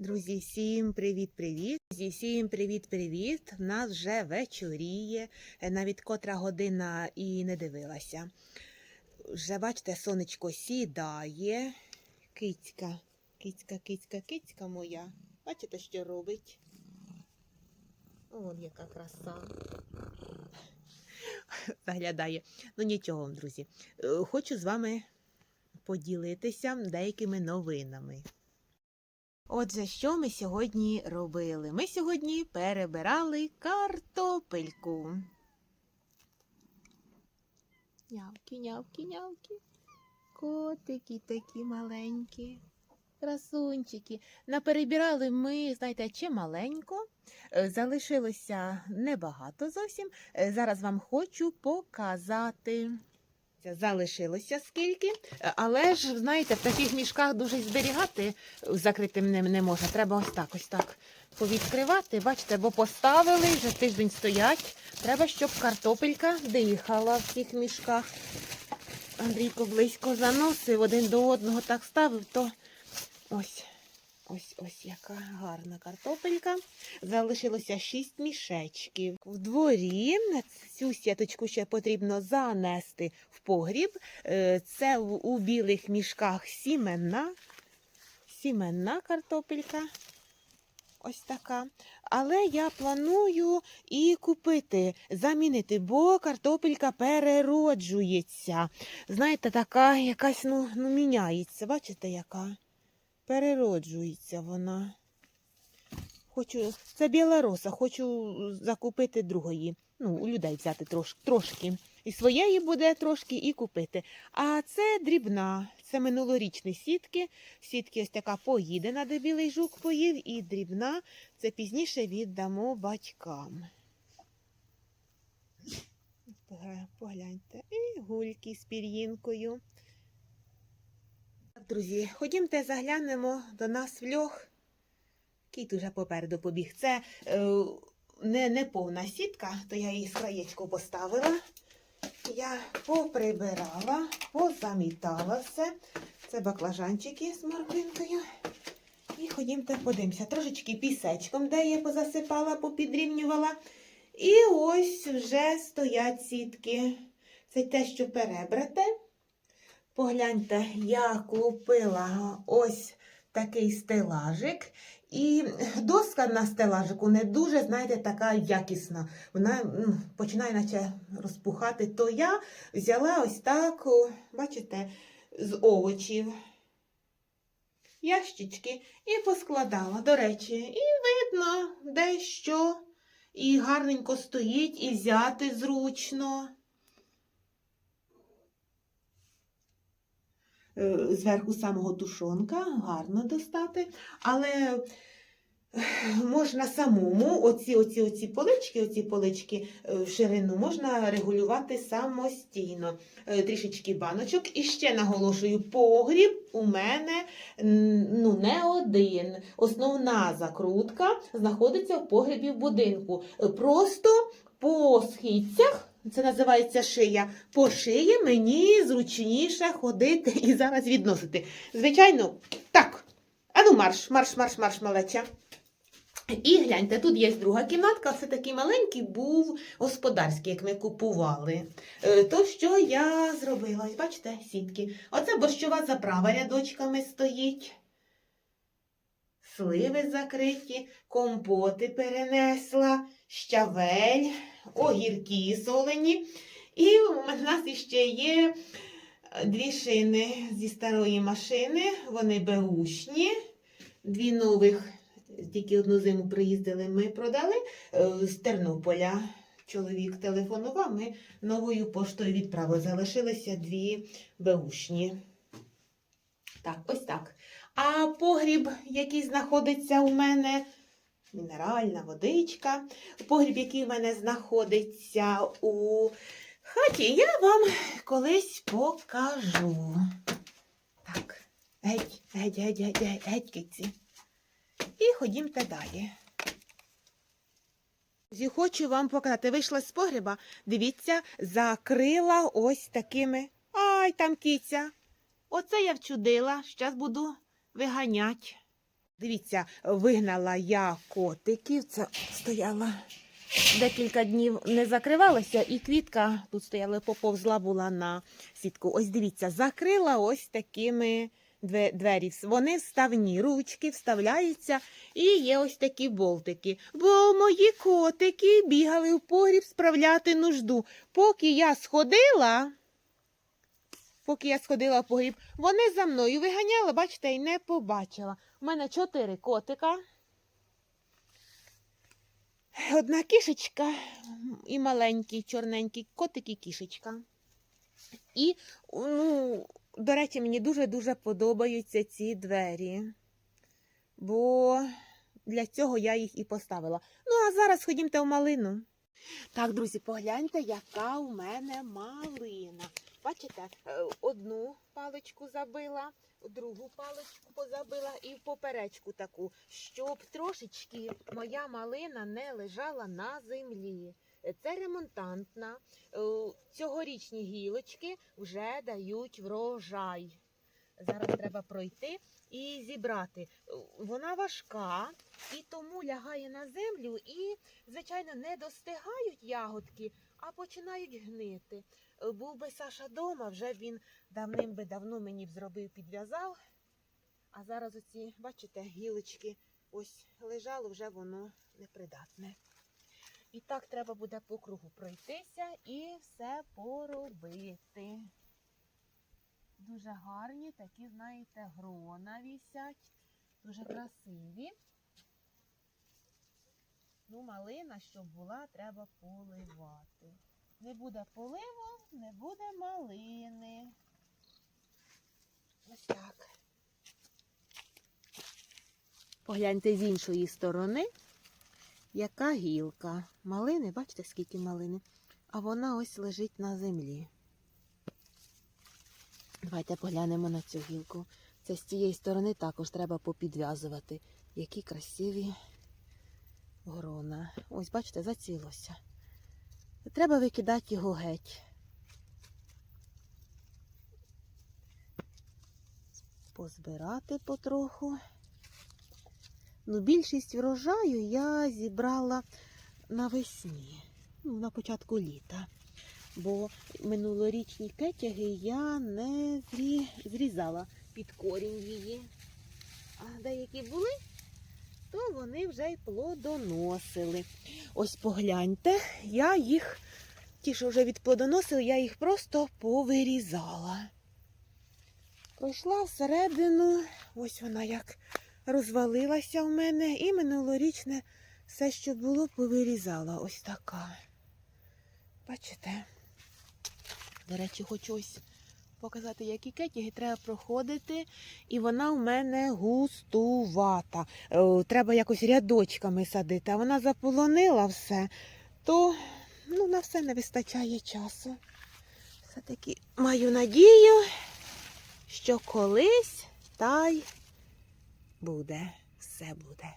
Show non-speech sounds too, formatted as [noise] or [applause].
Друзі, всім привіт-привіт! Друзі, всім привіт-привіт! В нас вже вечоріє, е, навіть котра година і не дивилася. Вже бачите, сонечко сідає. Кицька, кицька, кицька, кицька моя. Бачите, що робить? Вон яка краса. [laughs] Заглядає. Ну нічого, друзі. Е, Хочу з вами поділитися деякими новинами. Отже, що ми сьогодні робили? Ми сьогодні перебирали картопельку. Нявки, нявки, нявки. Котики такі маленькі. Красунчики. Наперебирали ми, знаєте, чималенько. Е, Залишилося небагато зовсім. Е, Зараз вам хочу показати. Залишилося скільки, Е, але ж, знаєте, в таких мішках дуже зберігати е, закритим не, не можна. Треба ось так, ось так повідкривати. Бачите, бо поставили, вже тиждень стоять. Треба, щоб картопелька дихала в цих мішках. Андрійко близько заносив, один до одного так ставив, то ось. Ось ось яка гарна картопелька. Залишилося шість мішечків. В дворі цю сіточку ще потрібно занести в погріб. Е, Це у білих мішках сіменна. Сіменна картопелька. Ось така. Але я планую і купити, замінити, бо картопелька перероджується. Знаєте, така якась ну, ну міняється. Бачите, яка? Перероджується вона. Хочу, це біла роса, хочу закупити другої. Ну, у людей взяти трош, трошки. І своєї буде трошки і купити. А це дрібна, це минулорічні сітки. Сітки ось така поїдена, де білий жук поїв, і дрібна це пізніше віддамо батькам. Погляньте. І гульки з пір'їнкою. Друзі, ходімте заглянемо до нас в льох. Кіт уже попереду побіг. Це е, не, не повна сітка, то я її з поставила. Я поприбирала, позамітала все. Це баклажанчики з морквинкою. І ходімте подивимося. Трошечки пісечком, де я позасипала, попідрівнювала. І ось вже стоять сітки. Це те, що перебрате. Погляньте, я купила ось такий стелажик. І доска на стелажику не дуже, знаєте, така якісна. Вона починає наче розпухати. То я взяла ось так, бачите, з овочів. Ящички і поскладала. До речі, і видно, де що. І гарненько стоїть, і взяти зручно. Зверху самого тушонка гарно достати, але е, можна самому оці, оці, оці полички, оці полички е, в ширину можна регулювати самостійно. Е, Трішечки баночок. І ще наголошую, погріб у мене ну, не один. Основна закрутка знаходиться в погребі в будинку. Е, Просто по східцях. Це називається шия. По шиї мені зручніше ходити і зараз відносити. Звичайно, так. Ану, марш, марш, марш, марш, малеча. І гляньте, тут є друга кімнатка, все такий маленький був господарський, як ми купували. Е, То що я зробила? Бачите, сітки. Оце борщова заправа рядочками стоїть. Сливи закриті, компоти перенесла, щавель, огірки солені. І у нас іще є е, дві шини зі старої машини, вони беушні, дві нових, тільки одну зиму приїздили, ми продали е, з Тернополя. Чоловік телефонував, ми новою поштою відправили. Залишилися дві беушні. Так, ось так. А погріб, який знаходиться у мене, мінеральна водичка. Погріб, який у мене знаходиться у хаті, я вам колись покажу. Так, геть, геть, геть, геть, геть, геть, киці. І ходімте далі. Хочу вам показати. Вийшла з погреба, дивіться, закрила ось такими. Ай, там киця. Оце я вчудила. Зараз буду виганять. Дивіться, вигнала я котиків. Це стояла декілька днів не закривалася, і квітка тут стояла, поповзла була на сітку. Ось дивіться, закрила ось такими двері. Вони вставні, ручки вставляються, і є ось такі болтики. Бо мої котики бігали в погріб справляти нужду. Поки я сходила. Поки я сходила в погріб, вони за мною виганяли, бачите, і не побачила. У мене чотири котика. Одна кішечка і маленький, чорненький котик і кішечка. І, ну, до речі, мені дуже-дуже подобаються ці двері. Бо для цього я їх і поставила. Ну, а зараз ходімте в малину. Так, друзі, погляньте, яка у мене малина. Бачите, е, одну паличку забила, другу паличку позабила і в поперечку таку, щоб трошечки моя малина не лежала на землі. Це ремонтантна. Е, Цьогорічні гілочки вже дають врожай. Зараз треба пройти і зібрати. Е, Вона важка і тому лягає на землю і, звичайно, не достигають ягодки, а починають гнити. Е, Був би Саша дома, вже він давним би давно мені б зробив, підв'язав. А зараз оці, бачите, гілочки ось лежало, вже воно непридатне. І так треба буде по кругу пройтися і все поробити. Дуже гарні, такі, знаєте, грона вісять, дуже красиві. Ну, малина, щоб була, треба поливати. Не буде поливу, не буде малини. Ось так. Погляньте з іншої сторони, яка гілка. Малини, бачите, скільки малини? А вона ось лежить на землі. Давайте поглянемо на цю гілку. Це з цієї сторони також треба попідв'язувати. Які красиві грона. Ось, бачите, зацілося. Треба викидати його геть. Позбирати потроху. Ну, більшість врожаю я зібрала навесні, ну, на початку літа. Бо минулорічні кетяги я не зрі... зрізала під корінь її. А деякі були, то вони вже й плодоносили. Ось погляньте, я їх, ті, що вже відплодоносили, я їх просто повирізала. Пройшла всередину, ось вона як розвалилася в мене, і минулорічне все, що було, повирізала. Ось така. Бачите? До речі, хочу ось показати, які кетяги треба проходити. І вона в мене густувата. Е, Треба якось рядочками садити, а вона заполонила все, то ну, на все не вистачає часу. Все-таки маю надію, що колись та й буде, все буде.